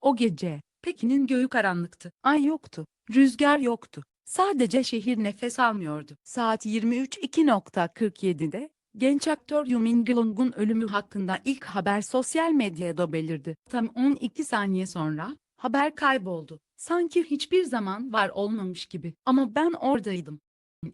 O gece, Pekin'in göğü karanlıktı. Ay yoktu. Rüzgar yoktu. Sadece şehir nefes almıyordu. Saat 23.2.47'de, genç aktör Yu Mingyong'un ölümü hakkında ilk haber sosyal medyada belirdi. Tam 12 saniye sonra, haber kayboldu. Sanki hiçbir zaman var olmamış gibi. Ama ben oradaydım.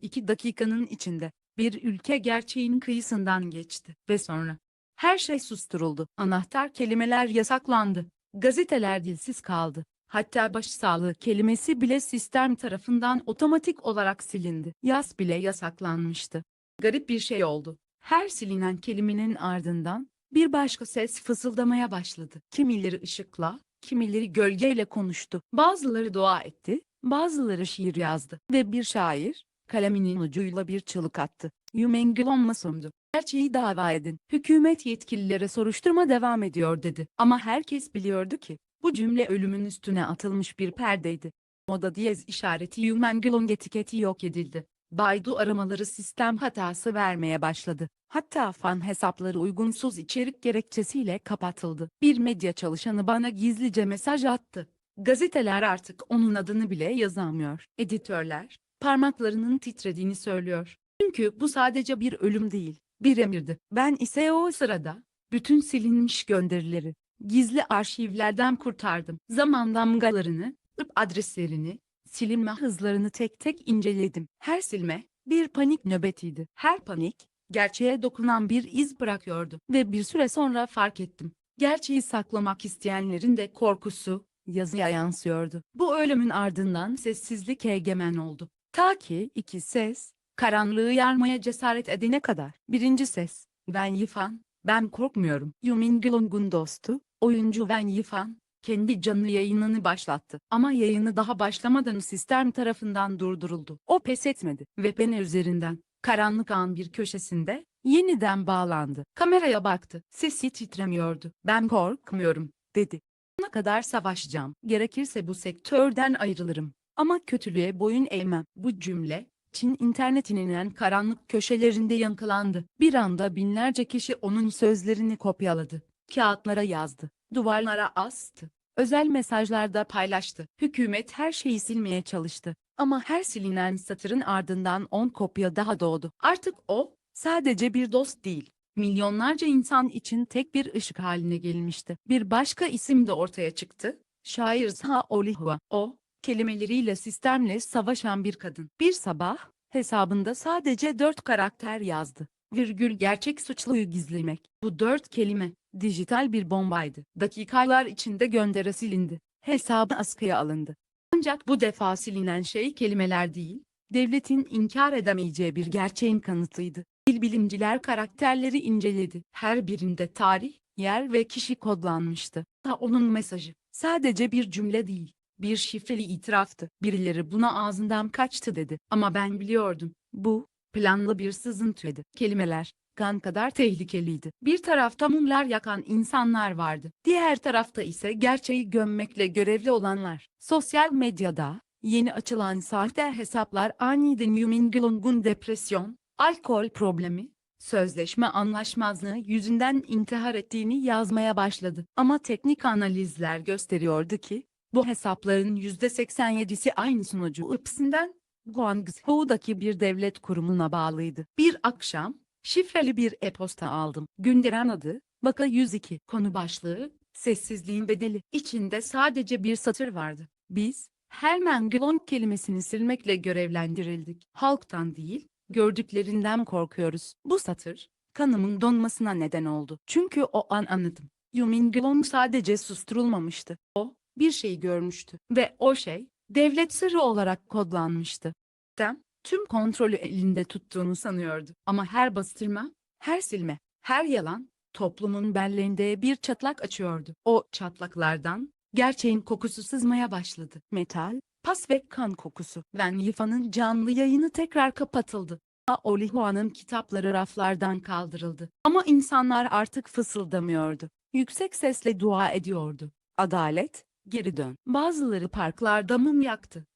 İki dakikanın içinde, bir ülke gerçeğin kıyısından geçti. Ve sonra, her şey susturuldu. Anahtar kelimeler yasaklandı. Gazeteler dilsiz kaldı. Hatta başsağlığı kelimesi bile sistem tarafından otomatik olarak silindi. Yaz bile yasaklanmıştı. Garip bir şey oldu. Her silinen kelimenin ardından bir başka ses fısıldamaya başladı. Kimileri ışıkla, kimileri gölgeyle konuştu. Bazıları dua etti, bazıları şiir yazdı. Ve bir şair, kaleminin ucuyla bir çığlık attı. Yumengilon masumdu. Gerçeği dava edin. Hükümet yetkililere soruşturma devam ediyor dedi. Ama herkes biliyordu ki, bu cümle ölümün üstüne atılmış bir perdeydi. Moda diyez işareti Yumengilong etiketi yok edildi. Baidu aramaları sistem hatası vermeye başladı. Hatta fan hesapları uygunsuz içerik gerekçesiyle kapatıldı. Bir medya çalışanı bana gizlice mesaj attı. Gazeteler artık onun adını bile yazamıyor. Editörler, parmaklarının titrediğini söylüyor. Çünkü bu sadece bir ölüm değil, bir emirdi. Ben ise o sırada, bütün silinmiş gönderileri, gizli arşivlerden kurtardım. Zaman damgalarını, IP adreslerini, silinme hızlarını tek tek inceledim. Her silme, bir panik nöbetiydi. Her panik, gerçeğe dokunan bir iz bırakıyordu. Ve bir süre sonra fark ettim. Gerçeği saklamak isteyenlerin de korkusu, yazıya yansıyordu. Bu ölümün ardından sessizlik egemen oldu. Ta ki iki ses, karanlığı yarmaya cesaret edene kadar. Birinci ses, ben Yifan, ben korkmuyorum. Yumin Gilong'un dostu, oyuncu Wen Yifan, kendi canlı yayınını başlattı. Ama yayını daha başlamadan sistem tarafından durduruldu. O pes etmedi ve pene üzerinden, karanlık an bir köşesinde, yeniden bağlandı. Kameraya baktı. Sesi titremiyordu. Ben korkmuyorum, dedi. Ne kadar savaşacağım. Gerekirse bu sektörden ayrılırım. Ama kötülüğe boyun eğmem. Bu cümle, Çin internetinin en karanlık köşelerinde yankılandı. Bir anda binlerce kişi onun sözlerini kopyaladı. Kağıtlara yazdı. Duvarlara astı. Özel mesajlarda paylaştı. Hükümet her şeyi silmeye çalıştı. Ama her silinen satırın ardından 10 kopya daha doğdu. Artık o, sadece bir dost değil. Milyonlarca insan için tek bir ışık haline gelmişti. Bir başka isim de ortaya çıktı. Şair Sa Olihua. O, kelimeleriyle sistemle savaşan bir kadın. Bir sabah, hesabında sadece dört karakter yazdı. Virgül gerçek suçluyu gizlemek. Bu dört kelime, dijital bir bombaydı. Dakikalar içinde gönderi silindi. Hesabı askıya alındı. Ancak bu defa silinen şey kelimeler değil, devletin inkar edemeyeceği bir gerçeğin kanıtıydı. Dil bilimciler karakterleri inceledi. Her birinde tarih, yer ve kişi kodlanmıştı. Ta onun mesajı, sadece bir cümle değil, bir şifreli itiraftı. Birileri buna ağzından kaçtı dedi. Ama ben biliyordum. Bu, planlı bir sızıntıydı. Kelimeler, kan kadar tehlikeliydi. Bir tarafta mumlar yakan insanlar vardı. Diğer tarafta ise gerçeği gömmekle görevli olanlar. Sosyal medyada, yeni açılan sahte hesaplar aniden Yumin Gilong'un depresyon, alkol problemi, sözleşme anlaşmazlığı yüzünden intihar ettiğini yazmaya başladı. Ama teknik analizler gösteriyordu ki, bu hesapların %87'si aynı sunucu ıpsinden Guangzhou'daki bir devlet kurumuna bağlıydı. Bir akşam, şifreli bir e-posta aldım. Günderen adı, Baka 102. Konu başlığı, sessizliğin bedeli. İçinde sadece bir satır vardı. Biz, Herman Glon kelimesini silmekle görevlendirildik. Halktan değil, gördüklerinden korkuyoruz. Bu satır, kanımın donmasına neden oldu. Çünkü o an anladım. Yumin Glon sadece susturulmamıştı. O, bir şey görmüştü. Ve o şey, devlet sırrı olarak kodlanmıştı. Dem, tüm kontrolü elinde tuttuğunu sanıyordu. Ama her bastırma, her silme, her yalan, toplumun belleğinde bir çatlak açıyordu. O çatlaklardan, gerçeğin kokusu sızmaya başladı. Metal, pas ve kan kokusu. Wen Yifan'ın canlı yayını tekrar kapatıldı. Olihua'nın kitapları raflardan kaldırıldı. Ama insanlar artık fısıldamıyordu. Yüksek sesle dua ediyordu. Adalet, geri dön. Bazıları parklarda mum yaktı.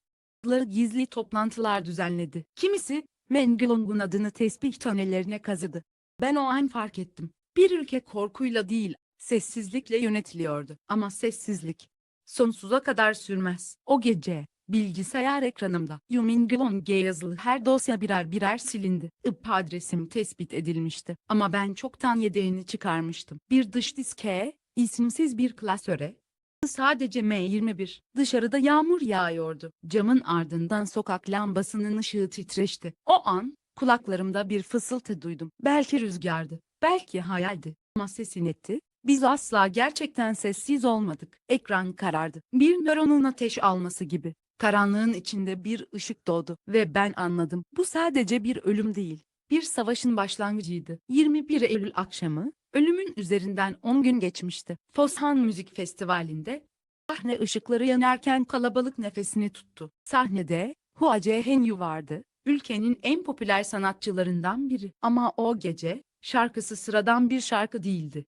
Bazıları gizli toplantılar düzenledi. Kimisi, Mengelong'un adını tesbih tanelerine kazıdı. Ben o an fark ettim. Bir ülke korkuyla değil, sessizlikle yönetiliyordu. Ama sessizlik, sonsuza kadar sürmez. O gece, bilgisayar ekranımda Yuminglong'e yazılı her dosya birer birer silindi. IP adresim tespit edilmişti ama ben çoktan yedeğini çıkarmıştım. Bir dış diske, isimsiz bir klasöre, Sadece M21. Dışarıda yağmur yağıyordu. Camın ardından sokak lambasının ışığı titreşti. O an, kulaklarımda bir fısıltı duydum. Belki rüzgardı. Belki hayaldi. Ama sesin etti. Biz asla gerçekten sessiz olmadık. Ekran karardı. Bir nöronun ateş alması gibi. Karanlığın içinde bir ışık doğdu ve ben anladım. Bu sadece bir ölüm değil. Bir savaşın başlangıcıydı. 21 Eylül akşamı, ölümün üzerinden 10 gün geçmişti. Foshan Müzik Festivali'nde, sahne ışıkları yanarken kalabalık nefesini tuttu. Sahnede, Hua Jae-henyu vardı, ülkenin en popüler sanatçılarından biri. Ama o gece, şarkısı sıradan bir şarkı değildi.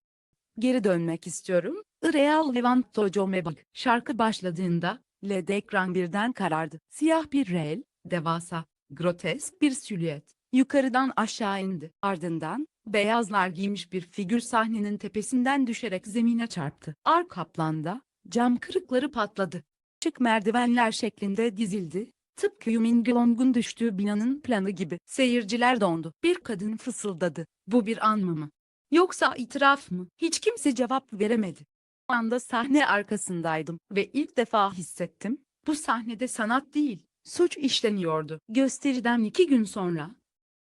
Geri dönmek istiyorum. Real Levanto Jomebag. Şarkı başladığında, LED ekran birden karardı. Siyah bir rel, devasa, grotesk bir silüet. Yukarıdan aşağı indi. Ardından, beyazlar giymiş bir figür sahnenin tepesinden düşerek zemine çarptı. Arka planda, cam kırıkları patladı. Çık merdivenler şeklinde dizildi. Tıpkı Yuminglong'un düştüğü binanın planı gibi. Seyirciler dondu. Bir kadın fısıldadı. Bu bir anma mı? Yoksa itiraf mı? Hiç kimse cevap veremedi. O anda sahne arkasındaydım ve ilk defa hissettim. Bu sahnede sanat değil, suç işleniyordu. Gösteriden iki gün sonra,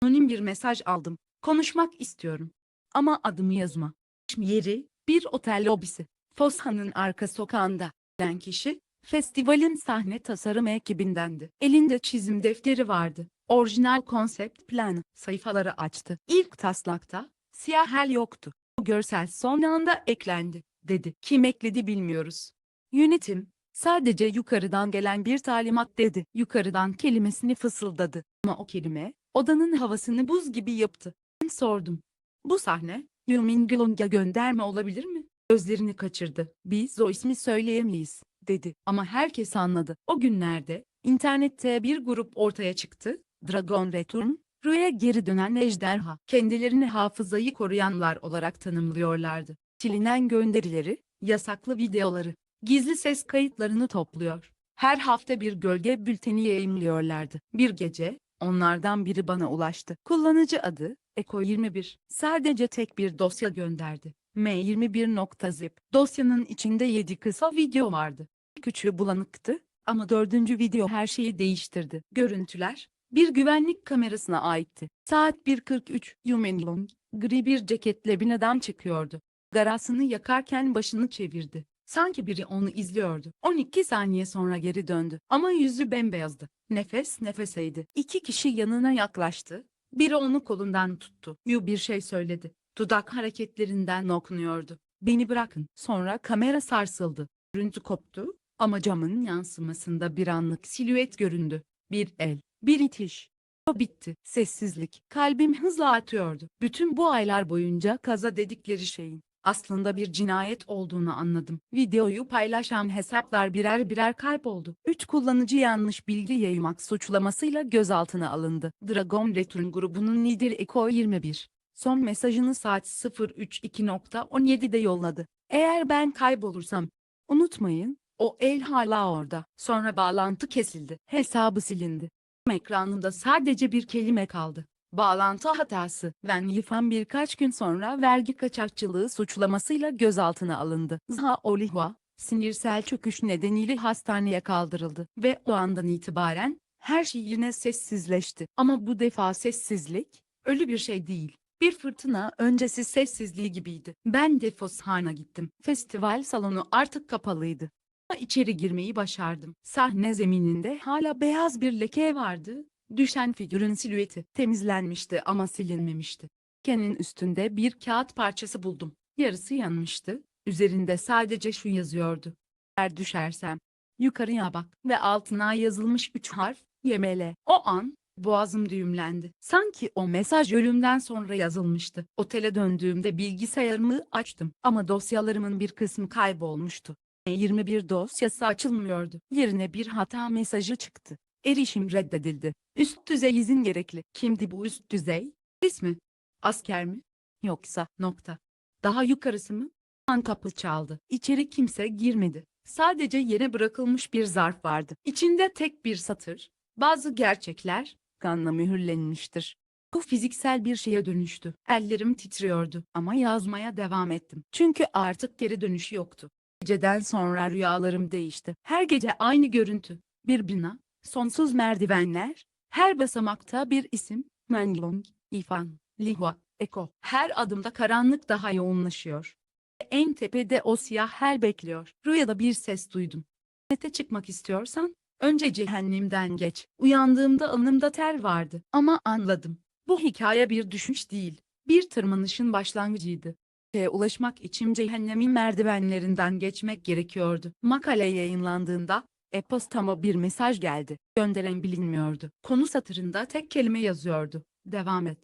anonim bir mesaj aldım. Konuşmak istiyorum. Ama adımı yazma. Yeri, bir otel lobisi. Foshan'ın arka sokağında. Den kişi, festivalin sahne tasarım ekibindendi. Elinde çizim defteri vardı. Orijinal konsept planı. Sayfaları açtı. İlk taslakta, siyah hel yoktu. Bu görsel son anda eklendi, dedi. Kim ekledi bilmiyoruz. Yönetim, sadece yukarıdan gelen bir talimat dedi. Yukarıdan kelimesini fısıldadı. Ama o kelime, odanın havasını buz gibi yaptı. Sordum. Bu sahne, Yuminglong'a gönderme olabilir mi? Gözlerini kaçırdı. Biz o ismi söyleyemeyiz, dedi. Ama herkes anladı. O günlerde, internette bir grup ortaya çıktı. Dragon Return, Rüya geri dönen ejderha. Kendilerini hafızayı koruyanlar olarak tanımlıyorlardı. Silinen gönderileri, yasaklı videoları, gizli ses kayıtlarını topluyor. Her hafta bir gölge bülteni yayımlıyorlardı. Bir gece, onlardan biri bana ulaştı. Kullanıcı adı, Eko 21. Sadece tek bir dosya gönderdi. M21.zip. Dosyanın içinde 7 kısa video vardı. Küçüğü bulanıktı ama dördüncü video her şeyi değiştirdi. Görüntüler, bir güvenlik kamerasına aitti. Saat 1.43, Yumenlong, gri bir ceketle bir adam çıkıyordu. Garasını yakarken başını çevirdi. Sanki biri onu izliyordu. 12 saniye sonra geri döndü. Ama yüzü bembeyazdı. Nefes nefeseydi. İki kişi yanına yaklaştı. Biri onu kolundan tuttu. Yu bir şey söyledi. Dudak hareketlerinden okunuyordu. Beni bırakın. Sonra kamera sarsıldı. Görüntü koptu ama camın yansımasında bir anlık silüet göründü. Bir el, bir itiş. O bitti. Sessizlik. Kalbim hızla atıyordu. Bütün bu aylar boyunca kaza dedikleri şeyin aslında bir cinayet olduğunu anladım. Videoyu paylaşan hesaplar birer birer kayboldu. 3 kullanıcı yanlış bilgi yaymak suçlamasıyla gözaltına alındı. Dragon Return grubunun lideri Eko 21. Son mesajını saat 03.2.17'de yolladı. Eğer ben kaybolursam, unutmayın, o el hala orada. Sonra bağlantı kesildi. Hesabı silindi. Ekranında sadece bir kelime kaldı. Bağlantı hatası. Van Yifan birkaç gün sonra vergi kaçakçılığı suçlamasıyla gözaltına alındı. Zaha Olihua, sinirsel çöküş nedeniyle hastaneye kaldırıldı ve o andan itibaren her şey yine sessizleşti. Ama bu defa sessizlik, ölü bir şey değil. Bir fırtına öncesi sessizliği gibiydi. Ben de Foshan'a gittim. Festival salonu artık kapalıydı. İçeri girmeyi başardım. Sahne zemininde hala beyaz bir leke vardı. Düşen figürün silüeti temizlenmişti ama silinmemişti. Ken'in üstünde bir kağıt parçası buldum. Yarısı yanmıştı. Üzerinde sadece şu yazıyordu. Eğer düşersem, yukarıya bak ve altına yazılmış üç harf, YML. O an, boğazım düğümlendi. Sanki o mesaj ölümden sonra yazılmıştı. Otele döndüğümde bilgisayarımı açtım ama dosyalarımın bir kısmı kaybolmuştu. 21 dosyası açılmıyordu. Yerine bir hata mesajı çıktı. Erişim reddedildi. Üst düzey izin gerekli. Kimdi bu üst düzey? İsmi? Asker mi? Yoksa nokta. Daha yukarısı mı? An kapı çaldı. İçeri kimse girmedi. Sadece yere bırakılmış bir zarf vardı. İçinde tek bir satır, bazı gerçekler, kanla mühürlenmiştir. Bu fiziksel bir şeye dönüştü. Ellerim titriyordu ama yazmaya devam ettim. Çünkü artık geri dönüş yoktu. Geceden sonra rüyalarım değişti. Her gece aynı görüntü. Bir bina, sonsuz merdivenler, her basamakta bir isim, Menlong, İfan, Lihua, Eko. Her adımda karanlık daha yoğunlaşıyor. En tepede o siyah hel bekliyor. Rüyada bir ses duydum. Cennete çıkmak istiyorsan, önce cehennemden geç. Uyandığımda alnımda ter vardı. Ama anladım. Bu hikaye bir düşüş değil, bir tırmanışın başlangıcıydı. Şeye ulaşmak için cehennemin merdivenlerinden geçmek gerekiyordu. Makale yayınlandığında, e-postama bir mesaj geldi. Gönderen bilinmiyordu. Konu satırında tek kelime yazıyordu. Devam et.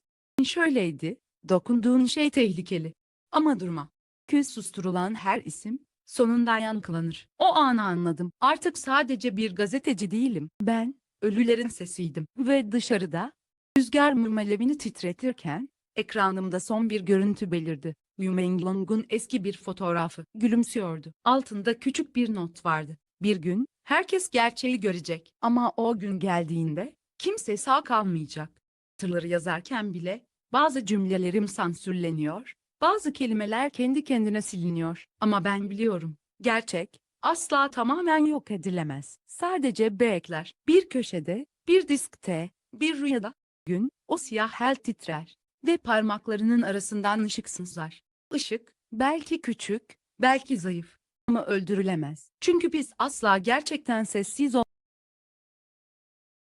Şöyleydi, dokunduğun şey tehlikeli. Ama durma. Küs susturulan her isim, sonunda yankılanır. O anı anladım. Artık sadece bir gazeteci değilim. Ben, ölülerin sesiydim. Ve dışarıda, rüzgar mırmalevini titretirken, ekranımda son bir görüntü belirdi. Yu Menglong'un eski bir fotoğrafı. Gülümsüyordu. Altında küçük bir not vardı. Bir gün, herkes gerçeği görecek. Ama o gün geldiğinde, kimse sağ kalmayacak. Tırları yazarken bile, bazı cümlelerim sansürleniyor, bazı kelimeler kendi kendine siliniyor. Ama ben biliyorum. Gerçek, asla tamamen yok edilemez. Sadece bekler. Bir köşede, bir diskte, bir rüyada, gün, o siyah hel titrer ve parmaklarının arasından ışık sızlar. Işık, belki küçük, belki zayıf ama öldürülemez. Çünkü biz asla gerçekten sessiz